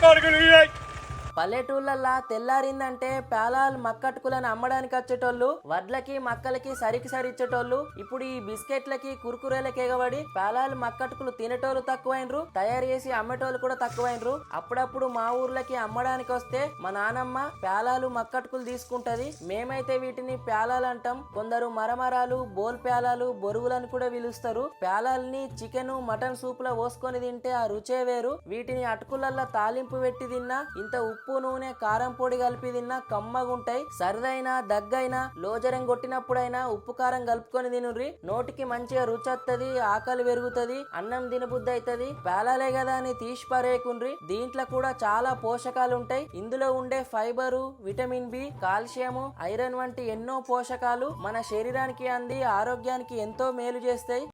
Kategorie 1. పల్లెటూళ్ళల్లా తెల్లారిందంటే పేలాలు మక్కట్టుకులను అమ్మడానికి వచ్చేటోళ్ళు వడ్లకి మక్కలకి సరికి సరిచ్చేటోళ్ళు. ఇప్పుడు ఈ బిస్కెట్లకి కురుకురేలకి ఎగబడి పేలాలు మక్కట్టుకులు తినేటోళ్ళు తక్కువైనరు తయారు చేసి అమ్మేటోళ్ళు కూడా తక్కువైనరు. అప్పుడప్పుడు మా ఊర్లకి అమ్మడానికి వస్తే మా నానమ్మ పేలాలు మక్కట్టుకులు తీసుకుంటది. మేమైతే వీటిని పేలాలు అంటాం. కొందరు మరమరాలు బోల్ పేలాలు బొరుగులని కూడా పిలుస్తారు. పేలాల్ని చికెన్ మటన్ సూప్లో పోసుకొని తింటే ఆ రుచే వేరు. వీటిని అటుకులల్లా తాలింపు పెట్టి తిన్నా ఇంత ఉప్పు నూనె కారం పొడి కలిపి తిన్నా కమ్మగుంటాయి. సరదైనా దగ్గైనా లోజరం కొట్టినప్పుడైనా ఉప్పు కారం కలుపుకొని తినుర్రి. నోటికి మంచిగా రుచి వత్తది ఆకలి పెరుగుతది అన్నం తినబుద్ధి అవుతుంది పేలాలే కదా అని తీసి పారేయకుండ్రి దీంట్లో కూడా చాలా పోషకాలు ఉంటాయి ఇందులో ఉండే fibre vitamin B calcium iron వంటి ఎన్నో పోషకాలు మన శరీరానికి అంది ఆరోగ్యానికి ఎంతో మేలు చేస్తాయి.